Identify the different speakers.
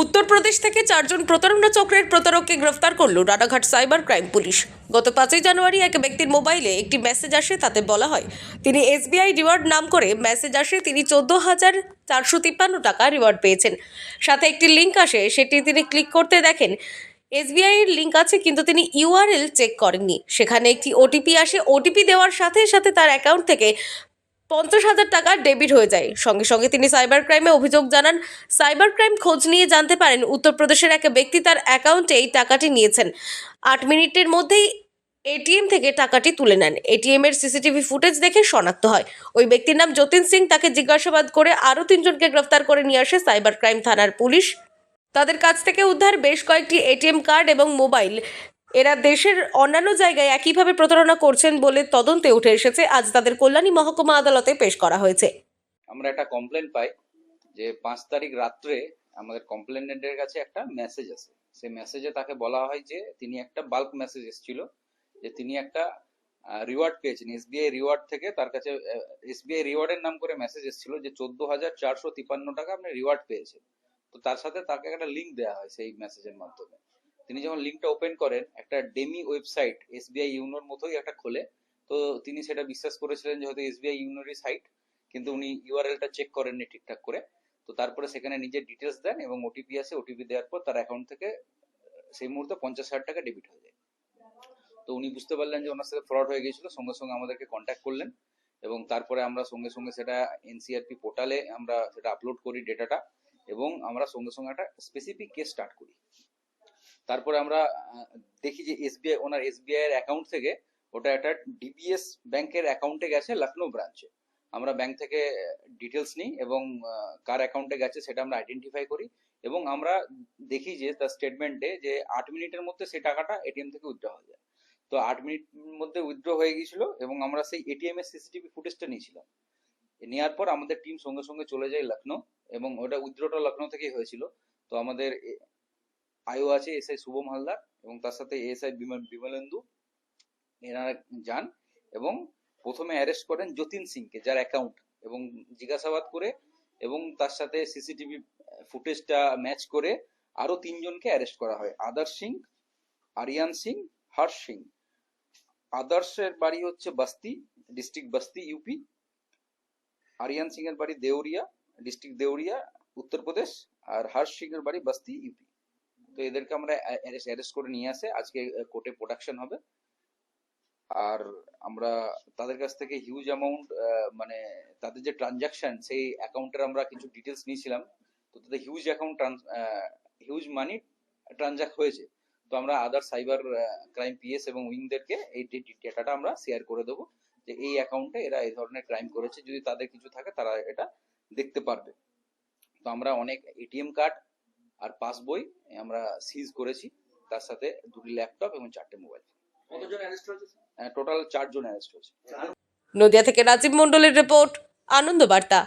Speaker 1: উত্তরপ্রদেশ থেকে চারজন প্রতারণা চক্রের প্রতারককে গ্রেফতার করল রানাঘাট সাইবার ক্রাইম পুলিশ। গত পাঁচই জানুয়ারি এক ব্যক্তির মোবাইলে একটি মেসেজ আসে, তাতে বলা হয়, তিনি এসবিআই রিওয়ার্ড নাম করে মেসেজ আসে, তিনি চোদ্দ হাজার চারশো তিপ্পান্ন টাকা রিওয়ার্ড পেয়েছেন। সাথে একটি লিঙ্ক আসে, সেটি তিনি ক্লিক করতে দেখেন, এসবিআই এর লিঙ্ক আছে, কিন্তু তিনি ইউআরএল চেক করেননি। সেখানে একটি ওটিপি আসে, ওটিপি দেওয়ার সাথে সাথে তার অ্যাকাউন্ট থেকে পঞ্চাশ হাজার টাকা ডেবিট হয়ে যায়। সঙ্গে সঙ্গে তিনি সাইবার ক্রাইমে অভিযোগ জানান সাইবার ক্রাইম খোঁজ নিয়ে জানতে পারেন উত্তরপ্রদেশের এক ব্যক্তি তার অ্যাকাউন্টে এই টাকাটি নিয়েছেন। আট মিনিটের মধ্যেই এটিএম থেকে টাকাটি তুলে নেন। এটিএম এর সিসিটিভি ফুটেজ দেখে শনাক্ত হয়। ওই ব্যক্তির নাম যতীন সিং, তাকে জিজ্ঞাসাবাদ করে আরও তিনজনকে গ্রেফতার করে নিয়ে আসে সাইবার ক্রাইম থানার পুলিশ। তাদের কাছ থেকে উদ্ধার বেশ কয়েকটি এটিএম কার্ড এবং মোবাইল। এরা দেশের অন্যান্য জায়গায় একইভাবে প্রতারণা করছেন বলে তদন্তে উঠে এসেছে। আজ তাদের কল্যাণী মহকুমা আদালতে পেশ করা হয়েছে।
Speaker 2: আমরা একটা কমপ্লেন পাই যে পাঁচ তারিখ রাত্রে আমাদের কমপ্লেনেন্টের কাছে একটা মেসেজ আছে সেই মেসেজে তাকে বলা হয় যে তিনি একটা বাল্ক মেসেজ এসেছিল যে তিনি একটা রিওয়ার্ড পেয়েছেন। এসবিআই রিওয়ার্ড থেকে তার কাছে এসবিআই রিওয়ার্ডের নাম করে মেসেজ এসেছিল যে চোদ্দ হাজার চারশো তিপান্ন টাকা আপনি রিওয়ার্ড পেয়েছেন। তো তার সাথে তাকে একটা লিঙ্ক দেওয়া হয় সেই মেসেজের মাধ্যমে। তিনি যখন লিঙ্কটা ওপেন করেন, একটা ডেমি ওয়েবসাইট, এসবিআই ইউনোর মতোই একটা খোলে। তো তিনি সেটা বিশ্বাস করেছিলেন যে হয়তো এসবিআই ইউনোরই সাইট কিন্তু উনি ইউআরএলটা চেক করেননি ঠিকঠাক করে। তো তারপরে সেখানে নিজের ডিটেলস দেন এবং ওটিপি আসে ওটিপি দেওয়ার পর তার অ্যাকাউন্ট থেকে সেই মুহূর্তে পঞ্চাশ হাজার টাকা ডেবিট হয়ে যায়। তো উনি বুঝতে পারলেন যে ওনার সাথে ফ্রড হয়ে গিয়েছিল, সঙ্গে সঙ্গে আমাদেরকে কন্ট্যাক্ট করলেন এবং তারপরে আমরা সঙ্গে সঙ্গে সেটা এনসিআরপি পোর্টালে আমরা সেটা আপলোড করি ডেটাটা এবং আমরা সঙ্গে সঙ্গে একটা স্পেসিফিক কেস স্টার্ট করি। তারপরে আমরা দেখি যে এসবিআই, ওনার এসবিআই এর অ্যাকাউন্ট থেকে ওটা একটা ডিবিএস ব্যাংকের অ্যাকাউন্টে গেছে লখনৌ ব্রাঞ্চে আমরা ব্যাংক থেকে ডিটেলস নিই এবং কার অ্যাকাউন্টে গেছে সেটা আমরা আইডেন্টিফাই করি এবং আমরা দেখি যে তার স্টেটমেন্টে যে আট মিনিটের মধ্যে সেই টাকাটা এটিএম থেকে উইথড্র হয়ে যায়। তো আট মিনিট মধ্যে উইথড্র হয়ে গিয়েছিল এবং আমরা সেই এটিএম এর সিসিটিভি ফুটেজটা নিয়েছিলাম। নেওয়ার পর আমাদের টিম সঙ্গে সঙ্গে চলে যায় লখনৌ এবং ওটা উইথড্রটা লখনৌ থেকেই হয়েছিল। তো আমাদের আইও আছে এসআই শুভম হালদার এবং তার সাথে এস এসআই বিমলেন্দু। এনারা যান এবং প্রথমে অ্যারেস্ট করেন যতীন সিংকে, যার অ্যাকাউন্ট এবং জিজ্ঞাসাবাদ করে এবং তার সাথে সিসিটিভি ফুটেজটা ম্যাচ করে আরও তিনজনকে অ্যারেস্ট করা হয়। আদার সিং, আরিয়ান সিং, হর্ষ সিং। আদর্শের বাড়ি হচ্ছে বাস্তি ডিস্ট্রিক্ট বাস্তি ইউপি আরিয়ান সিং এর বাড়ি দেউরিয়া ডিস্ট্রিক্ট দেউরিয়া, উত্তরপ্রদেশ। আর হর্ষ সিং এর বাড়ি বাস্তি ইউপি তো এদেরকে আমরা অ্যারেস্ট করে নিয়ে আসে। আজকে কোর্টে প্রোডাকশন হবে। আর আমরা তাদের কাছ থেকে হিউজ অ্যামাউন্ট মানে তাদের যে ট্রানজাকশন সেই অ্যাকাউন্টের আমরা কিছু ডিটেলস নিয়েছিলাম। তো তাদের huge account huge money transact হয়েছে। তো আমরা আদার সাইবার ক্রাইম পিএস এবং উইংদেরকে এই ডেটাটা আমরা শেয়ার করে দেবো। যে এই অ্যাকাউন্টে এরা এই ধরনের ক্রাইম করেছে। যদি তাদের কিছু থাকে, তারা এটা দেখতে পারবে। তো আমরা অনেক এটিএম কার্ড আর পাস বই আমরা সিজ করেছি। তার সাথে দুটি ল্যাপটপ এবং চারটে মোবাইল
Speaker 3: কতজন অ্যারেস্ট হয়েছে
Speaker 2: টোটাল চারজন অ্যারেস্ট হয়েছে।
Speaker 1: নদিয়া থেকে রাজীব মন্ডলের রিপোর্ট আনন্দ বার্তা।